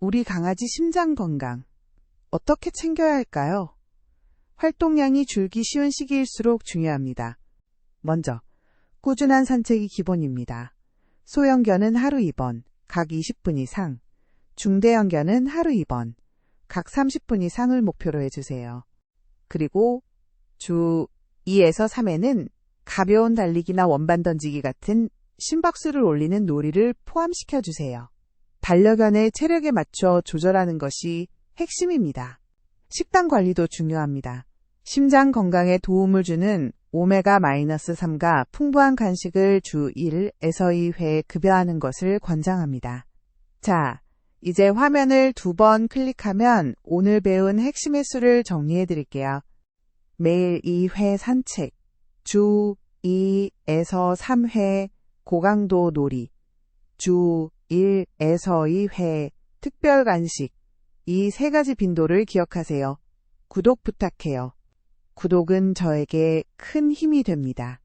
우리 강아지 심장 건강. 어떻게 챙겨야 할까요? 활동량이 줄기 쉬운 시기일수록 중요합니다. 먼저, 꾸준한 산책이 기본입니다. 소형견은 하루 2번, 각 20분 이상, 중대형견은 하루 2번, 각 30분 이상을 목표로 해주세요. 그리고 주 2에서 3회는 가벼운 달리기나 원반 던지기 같은 심박수를 올리는 놀이를 포함시켜 주세요. 반려견의 체력에 맞춰 조절하는 것이 핵심입니다. 식단 관리도 중요합니다. 심장 건강에 도움을 주는 오메가-3가 풍부한 간식을 주 1에서 2회 급여하는 것을 권장합니다. 자, 이제 화면을 두 번 클릭하면 오늘 배운 핵심의 수를 정리해 드릴게요. 매일 2회 산책, 주 2에서 3회 고강도 놀이, 주 1에서 2회 특별 간식, 이 세 가지 빈도를 기억하세요. 구독 부탁해요. 구독은 저에게 큰 힘이 됩니다.